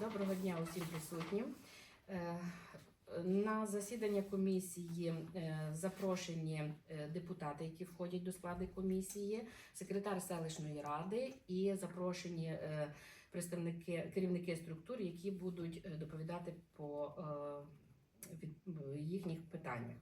Доброго дня усім присутнім. Е, На засідання комісії е, запрошені е, депутати, які входять до складу комісії, секретар селищної ради і запрошені представники керівники структур, які будуть доповідати по їхніх питаннях.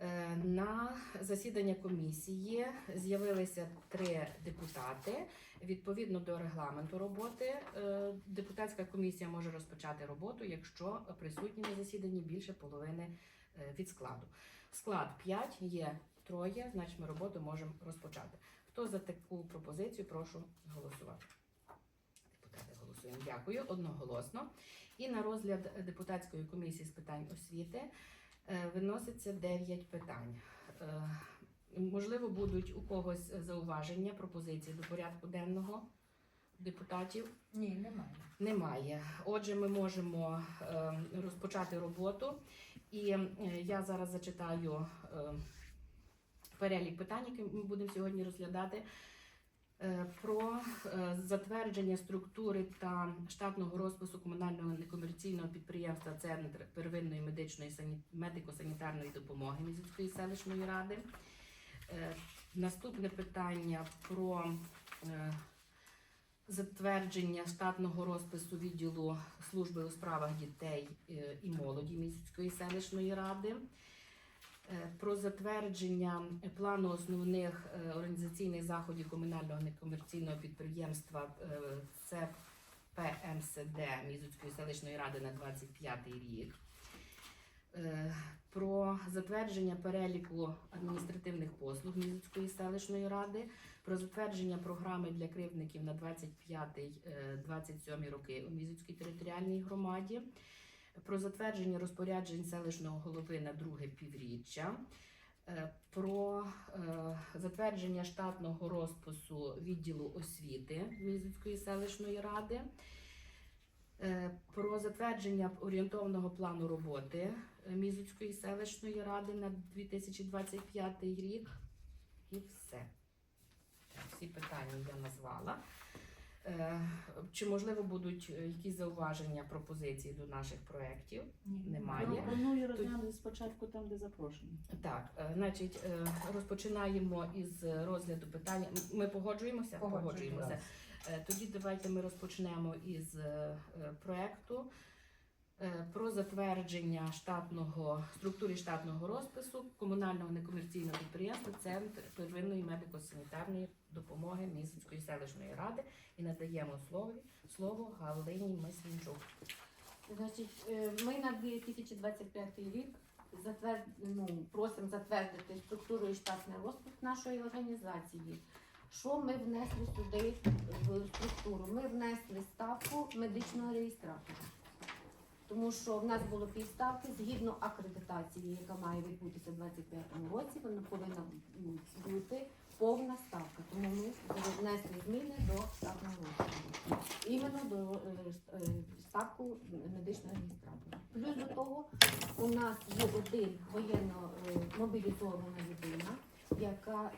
Е, На засідання комісії з'явилися три депутати. Відповідно до регламенту роботи, е, депутатська комісія може розпочати роботу, якщо присутні на засіданні більше половини е, від складу. Склад 5, є троє, значить ми роботу можемо розпочати. Хто за таку пропозицію, прошу голосувати. Депутати голосуємо. Дякую. Одноголосно. І на розгляд депутатської комісії з питань освіти виноситься 9 питань. Е, Можливо, будуть у когось зауваження, пропозиції до порядку денного депутатів. Ні, немає. Немає. Отже, ми можемо е, розпочати роботу. І е, я зараз зачитаю е, перелік питань, які ми будемо сьогодні розглядати. Е, Про е, затвердження структури та штатного розпису комунального некомерційного підприємства Центр первинної медичної медико-санітарної допомоги Мізицької селищної ради. Е, Наступне питання про затвердження штатного розпису відділу служби у справах дітей і молоді Місяцької селищної ради. Е, Про затвердження плану основних е, організаційних заходів комунального некомерційного підприємства е, це ПМСД Мізуцької селищної ради на 25 рік. Е, Про затвердження переліку адміністративних послуг Мізуцької селищної ради про затвердження програми для кривдників на 25-27 роки у Мізицькій територіальній громаді, про затвердження розпоряджень селищного голови на друге півріччя, е, про е, затвердження штатного розпису відділу освіти Мізицької селищної ради, е, про затвердження орієнтовного плану роботи Мізицької селищної ради на 2025 рік. І все. Всі питання я назвала. Е, Чи можливо будуть е, якісь зауваження, пропозиції до наших проєктів? Ні. Немає. Пропоную розглянути спочатку там, де запрошені. Так, е, значить, розпочинаємо із розгляду питання. Ми погоджуємося? Погоджуємося. Е, Тоді давайте ми розпочнемо із проекту е, про затвердження штатного структури штатного розпису комунального некомерційного підприємства Центр первинної медико-санітарної допомоги Місяцької селищної ради і надаємо слово, слово Галині Мисвінчук. Значить, е, ми на 2025 рік затвер... ну, просимо затвердити структуру і штатний розпис нашої організації. Що ми внесли сюди в структуру? Ми внесли ставку медичного реєстратора. Тому що в нас було півставки згідно акредитації, яка має відбутися в 2025 році, вона повинна бути повна ставка. Тому ми внесли зміни до штатного розпису. Іменно до е, е, ставку медичного реєстратора. Плюс до того у нас є один воєнно е, мобілізована людина, яка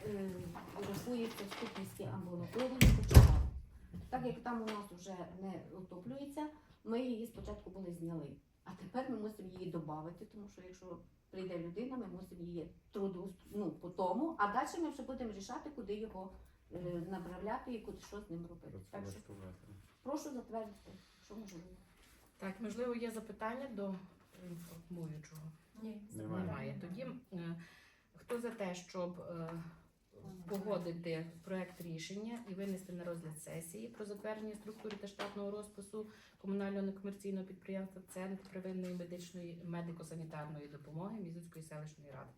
рахується в Ступівській амбулаторії Кочегар. Так як там у нас вже не отоплюється, ми її спочатку були зняли. А тепер ми мусимо її додати, тому що якщо прийде людина, ми мусимо її труду ну, по тому, а далі ми вже будемо рішати, куди його е, направляти і куди що з ним робити. Так що прошу затвердити, що можливо. Так, можливо, є запитання до інформуючого? Ні. Немає. Немає. Тоді е, хто за те, щоб е, погодити проект рішення і винести на розгляд сесії про затвердження структури та штатного розпису комунального некомерційного підприємства Центр первинної медичної медико-санітарної допомоги Мізуцької селищної ради?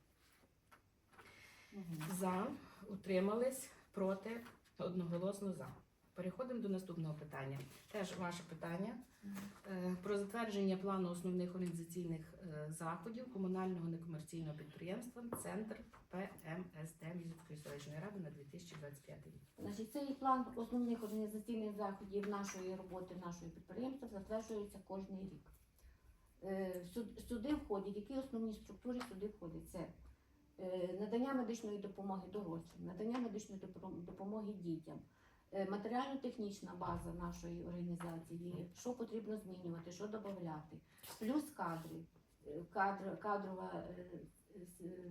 За утримались проти одноголосно за. Переходимо до наступного питання. Теж ваше питання. Е, Про затвердження плану основних організаційних е, заходів комунального некомерційного підприємства Центр ПМСД Мізицької селищної ради на 2025 рік. Значить, цей план основних організаційних заходів нашої роботи, нашого підприємства затверджується кожен рік. Е, Сюди входять, які основні структури сюди входять? Це надання медичної допомоги дорослим, надання медичної допомоги дітям, Матеріально-технічна база нашої організації, що потрібно змінювати, що додати. Плюс кадри, е, кадр, кадрова е, е,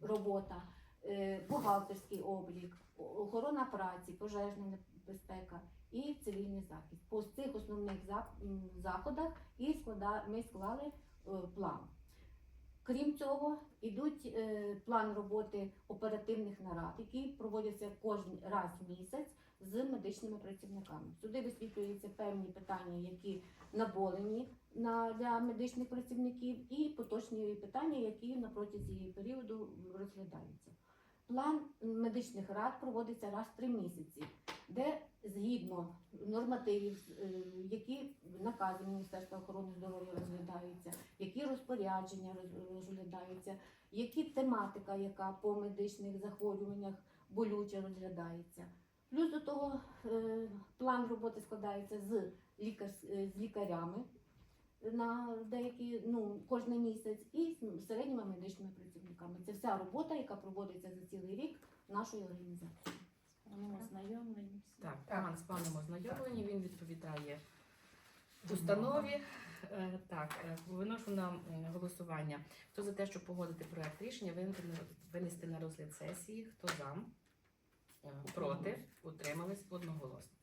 робота, е, бухгалтерський облік, охорона праці, пожежна безпека і цивільний захист. По цих основних заходах і ми склали е, план. Крім цього, йдуть е, план роботи оперативних нарад, які проводяться кожен раз в місяць з медичними працівниками. Сюди висвітлюються певні питання, які наболені на, для медичних працівників, і поточні питання, які на протязі періоду розглядаються. План медичних рад проводиться раз в три місяці, де згідно нормативів, е, які накази Міністерства охорони здоров'я розглядаються, які розпорядження розглядаються, які тематика, яка по медичних захворюваннях болюче розглядається. Плюс до того е, план роботи складається з, лікар, е, з лікарями на деякі, ну, кожен місяць, і з середніми медичними працівниками. Це вся робота, яка проводиться за цілий рік нашої організації. Вони ознайомлені. Так, план з планом ознайомлені, він відповідає установі. Е, Так, е, виношу на м, голосування. Хто за те, щоб погодити проект рішення, винести на- винести на розгляд сесії, хто за, Е, проти, утримались одноголосно.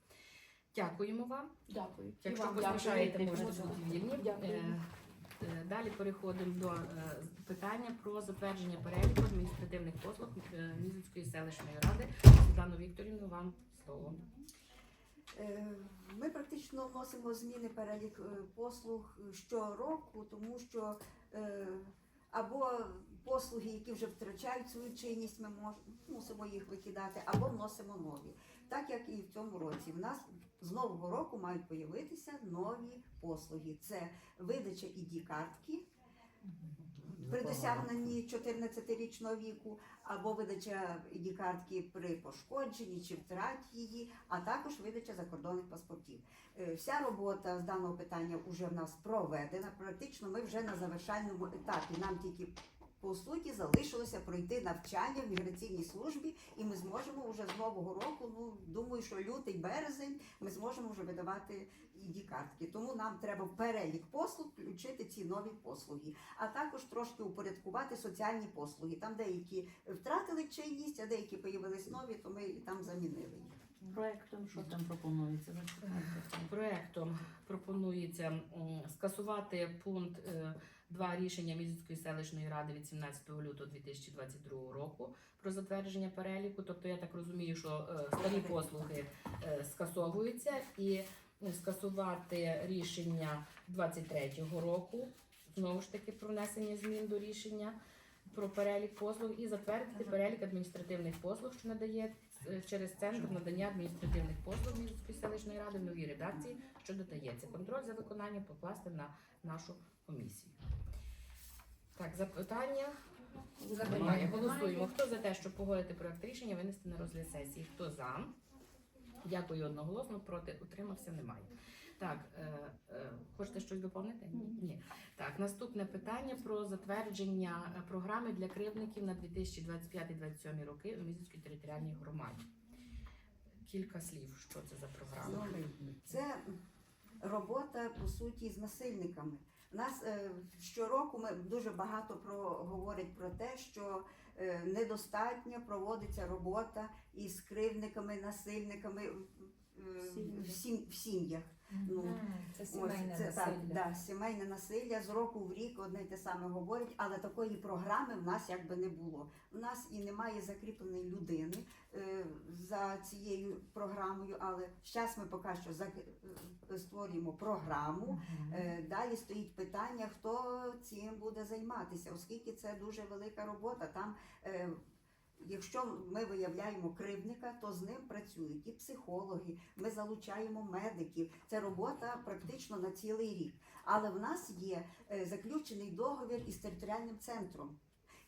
Дякуємо вам. Дякую. Якщо вам поспішаєте, можете бути вільні. Дякую. Е, е, Далі переходимо до е, питання про затвердження переліку адміністративних послуг е, Мізицької селищної ради. Світлану Вікторівну, вам слово. Е, Ми практично вносимо зміни перелік е, послуг щороку, тому що е, або послуги, які вже втрачають свою чинність, ми мусимо їх викидати, або вносимо нові. Так як і в цьому році. В нас з нового року мають появитися нові послуги. Це видача id картки при досягненні 14-річного віку, або видача id картки при пошкодженні чи втраті її, а також видача закордонних паспортів. Е, Вся робота з даного питання вже в нас проведена. Практично ми вже на завершальному етапі. Нам тільки по суті залишилося пройти навчання в міграційній службі, і ми зможемо вже з нового року. Ну думаю, що лютий, березень ми зможемо вже видавати id картки. Тому нам треба в перелік послуг включити ці нові послуги, а також трошки упорядкувати соціальні послуги. Там деякі втратили чинність, а деякі появились нові, то ми і там замінили їх. Проектом що там пропонується? Проектом пропонується скасувати пункт 2 рішення Мізицької селищної ради від 17 лютого 2022 року про затвердження переліку. Тобто я так розумію, що е, старі послуги е, скасовуються і е, скасувати рішення 23-го року. Знову ж таки про внесення змін до рішення про перелік послуг і затвердити перелік адміністративних послуг, що надає через центр надання адміністративних послуг Мізицької селищної ради в новій редакції, що додається. Контроль за виконанням покласти на нашу комісію. Так, запитання немає. Голосуємо. Хто за те, щоб погодити проект рішення, винести на розгляд сесії? Хто за? Дякую одноголосно. Проти утримався немає. Так, е, е, хочете щось доповнити? Ні. Ні. Так, наступне питання про затвердження е, програми для кривдників на 2025-2027 роки у Мізицькій територіальній громаді. Кілька слів, що це за програма. Робота по суті з насильниками. У нас е, щороку ми дуже багато про говорить про те, що е, недостатньо проводиться робота із кривниками, насильниками в, в, в, в сім'ях. Ну, Це Ось, сімейне це так, насилля. да, сімейне насилля з року в рік одне й те саме говорять, але такої програми в нас якби не було. У нас і немає закріпленої людини е, за цією програмою, але зараз ми поки що зак- е, створюємо програму. Е, Далі стоїть питання, хто цим буде займатися, оскільки це дуже велика робота. Там, е, якщо ми виявляємо кривдника, то з ним працюють і психологи, ми залучаємо медиків. Це робота практично на цілий рік. Але в нас є е, заключений договір із територіальним центром.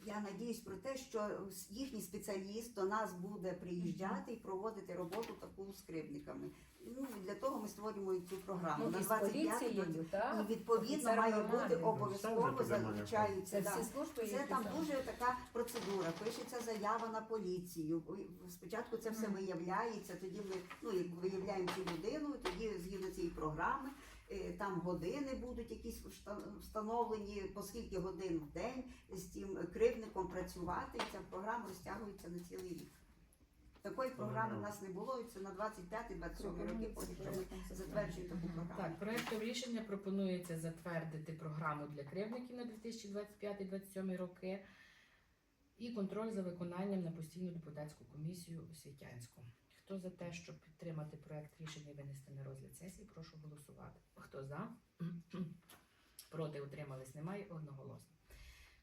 я надіюсь про те, що їхній спеціаліст до нас буде приїжджати і проводити роботу таку з кривдниками. Ну для того ми створюємо і цю програму Ну, на і з 25 поліцією, так? і відповідно Офіцер має громади. бути Ну, обов'язково має залучаються. Це да. всі служби, Це які там дуже така процедура. Пишеться заява на поліцію. Спочатку це все Мгм. виявляється. Тоді ми ну як виявляємо цю людину. Тоді згідно цієї програми е, там години будуть якісь вшта- встановлені, по скільки годин в день з цим кривдником працювати. І ця програма розтягується на цілий рік. Такої програми в нас не було, і це на 25-27 роки, що ми затверджуємо таку програму. Так, проектом рішення пропонується затвердити програму для кривдників на 2025-2027 роки і контроль за виконанням на постійну депутатську комісію освітянську. Хто за те, щоб підтримати проект рішення і винести на розгляд сесії, прошу голосувати. Хто за? Проти утримались немає одноголосно.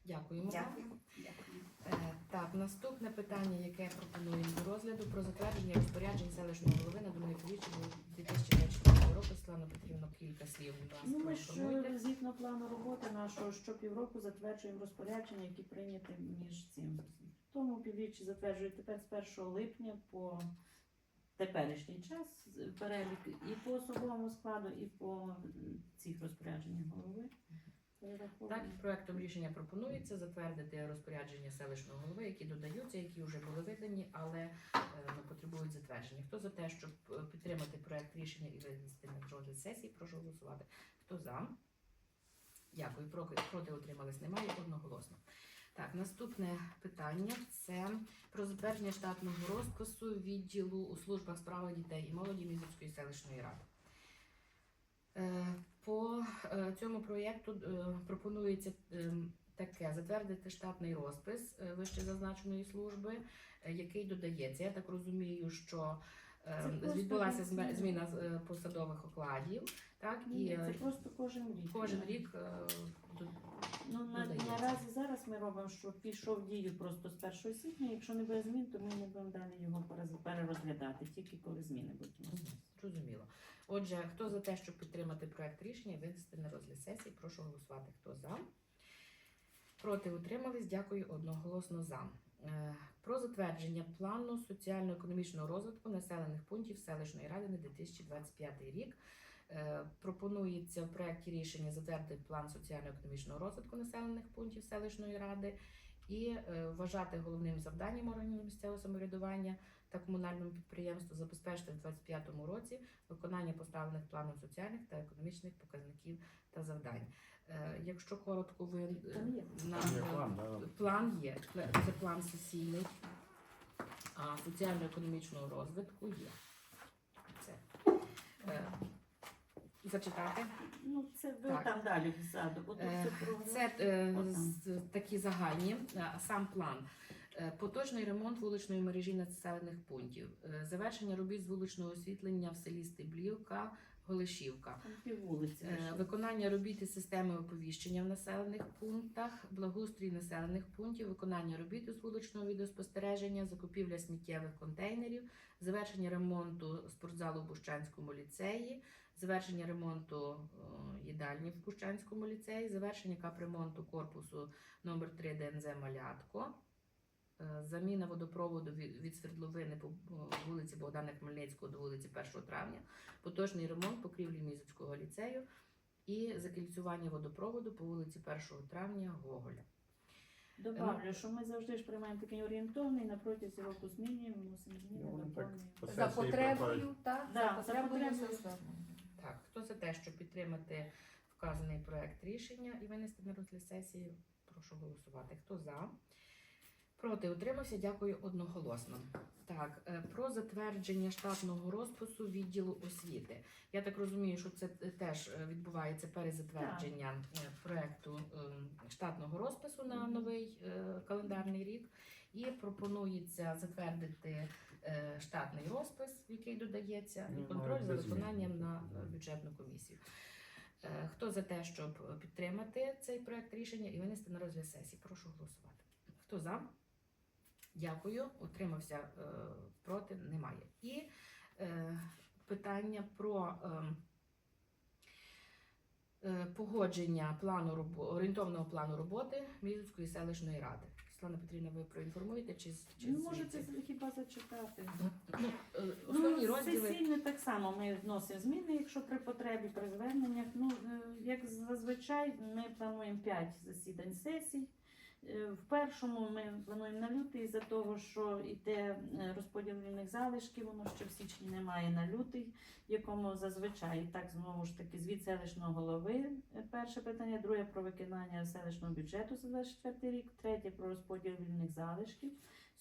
Дякуємо. Дякую. Дякую. Е, Так, наступне питання, яке пропонуємо до розгляду про затвердження розпоряджень селищного голови на Доминиковичі 2024 року. Слава Петрівна, кілька слів у вас Ну, ми ж пропонуйте. е, згідно плану роботи нашого щопівроку затверджуємо розпорядження, які прийняті між цим. Тому півріччі затверджують тепер з 1 липня по теперішній час перелік і по особовому складу, і по м, цих розпорядженнях голови. Так, проектом рішення пропонується затвердити розпорядження селищного голови, які додаються, які вже були видані, але е, потребують затвердження. Хто за те, щоб е, підтримати проект рішення і винести на розгляд сесії, прошу голосувати. Хто за? Дякую. Проти, утримались немає одноголосно. Так, наступне питання це про затвердження штатного розпису відділу у службах справах дітей і молоді Мізівської селищної ради. Е, По е, цьому проєкту е, пропонується таке затвердити штатний розпис вище зазначеної служби, який додається. Я так розумію, що Це відбулася зміна. посадових окладів, так і Ні, це просто кожен рік. кожен рік Ну, на, наразі зараз ми робимо, що пішов дію просто з 1 січня. Якщо не буде змін, то ми не будемо далі його перерозглядати, тільки коли зміни будуть. Зрозуміло. Отже, хто за те, щоб підтримати проект рішення винести на розгляд сесії, прошу голосувати. Хто за? Проти утримались. Дякую одноголосно за. Е, Про затвердження плану соціально-економічного розвитку населених пунктів селищної ради на 2025 рік. Е, Пропонується в проєкті рішення затвердити план соціально-економічного розвитку населених пунктів селищної ради і е, вважати головним завданням органів місцевого самоврядування та комунальному підприємству забезпечити в 2025 році виконання поставлених планом соціальних та економічних показників та завдань. Е, Якщо коротко, ви е, Там є. на є план, да. план є. Це план сесійний, а соціально-економічного розвитку є. Це. Е, Зачитати? Ну, це ви Так. там далі ззаду, Е. Це е, такі загальні, а сам план. Е, Поточний ремонт вуличної мережі населених пунктів, Е, завершення робіт з вуличного освітлення в селі Стеблівка, Голишівка. Е, виконання робіт із системи оповіщення в населених пунктах, благоустрій населених пунктів, виконання робіт із вуличного відеоспостереження, закупівля сміттєвих контейнерів, завершення ремонту спортзалу в Бущанському ліцеї, завершення ремонту їдальні в Бущанському ліцеї, завершення капремонту корпусу номер 3 ДНЗ Малятко. Е, Заміна водопроводу від, свердловини по е, вулиці Богдана Хмельницького до вулиці 1 травня, поточний ремонт покрівлі Мізоцького ліцею і закільцювання водопроводу по вулиці 1 травня Гоголя. Добавлю, що ми завжди ж приймаємо такий орієнтовний, на протязі року змінюємо, вносимо зміни, Ну, За потребою, так? Да, За потребою. Так, хто за те, щоб підтримати вказаний проект рішення і винести на розгляд сесії, прошу голосувати. Хто за? Проти утримався, дякую одноголосно. Так, е, про затвердження штатного розпису відділу освіти. Я так розумію, що це теж е, відбувається перезатвердження е, проекту е, штатного розпису на новий календарний рік. І пропонується затвердити штатний розпис, який додається, і Ну, контроль за виконанням на бюджетну комісію. Хто за те, щоб підтримати цей проект рішення і винести на розгляд сесії? Прошу голосувати. Хто за? Дякую. Утримався е, проти? Немає. І е, питання про ем, е, погодження плану орієнтовного плану роботи Мізівської селищної ради. Світлана Петрівна, ви проінформуєте чи, чи Ну, звідси? можете хіба зачитати. Ну, е, основні ну, розділи. Сесійне так само ми вносимо зміни, якщо при потребі, при зверненнях. Ну, е, як зазвичай, ми плануємо 5 засідань сесій. Е, В першому ми плануємо на лютий за того, що йде е, розподіл вільних залишків, воно ще в січні немає на лютий, якому зазвичай так знову ж таки звіт селищного голови. е, Перше питання, друге про виконання селищного бюджету за 24 рік, третє про розподіл вільних залишків.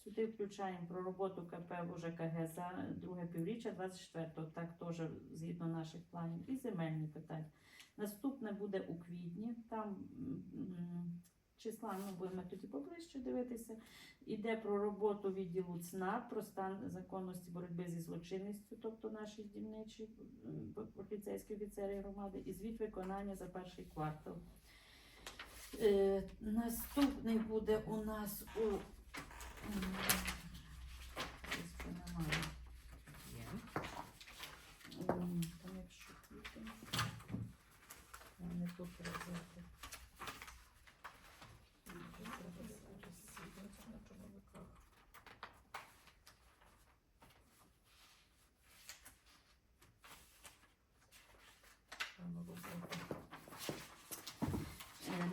Сюди включаємо про роботу КП в УЖКГ за друге півріччя 24-го, так теж згідно наших планів, і земельні питання. Наступне буде у квітні, там числа ну, будемо тоді поближче дивитися. Іде про роботу відділу ЦНАП, про стан законності боротьби зі злочинністю, тобто наші дільничі поліцейські офіцери громади, і звіт виконання за перший квартал. Е, наступний буде у нас у. Там якщо Не тут розділити.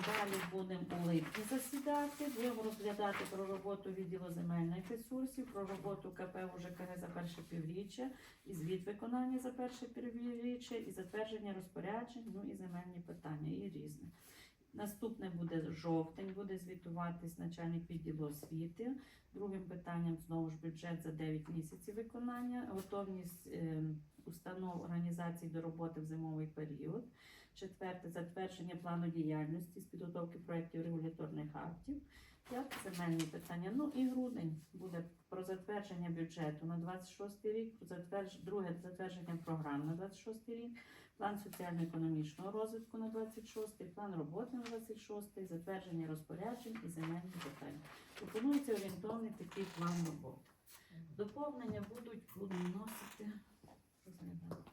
Далі будемо у липні засідати, будемо розглядати про роботу відділу земельних ресурсів, про роботу КП УЖКГ за перше півріччя, і звіт виконання за перше півріччя, і затвердження розпоряджень, ну і земельні питання, і різне. Наступне буде жовтень, буде звітуватись начальник відділу освіти. Другим питанням знову ж бюджет за 9 місяців виконання, готовність е, установ організацій до роботи в зимовий період. Четверте затвердження плану діяльності з підготовки проєктів регуляторних актів. П'яте земельні питання. Ну і грудень буде про затвердження бюджету на 26 рік, про затвердж... друге затвердження програм на 26 рік, план соціально-економічного розвитку на 26, план роботи на 26, затвердження розпоряджень і земельні питання. Пропонується орієнтовний такий план роботи. Доповнення будуть, будемо вносити. розглядати.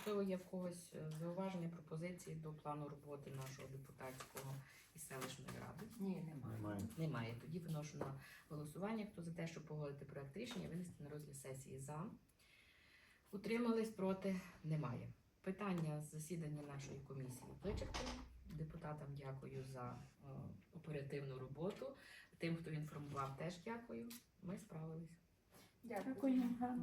Можливо, є в когось е, зауваження, пропозиції до плану роботи нашого депутатського і селищної ради. Ні, немає. Немає. Немає. Тоді виношу на голосування. Хто за те, щоб погодити проект рішення, винести на розгляд сесії за. Утримались проти? Немає. Питання з засідання нашої комісії вичерпані. Депутатам дякую за е, оперативну роботу. Тим, хто інформував, теж дякую. Ми справились. Дякую.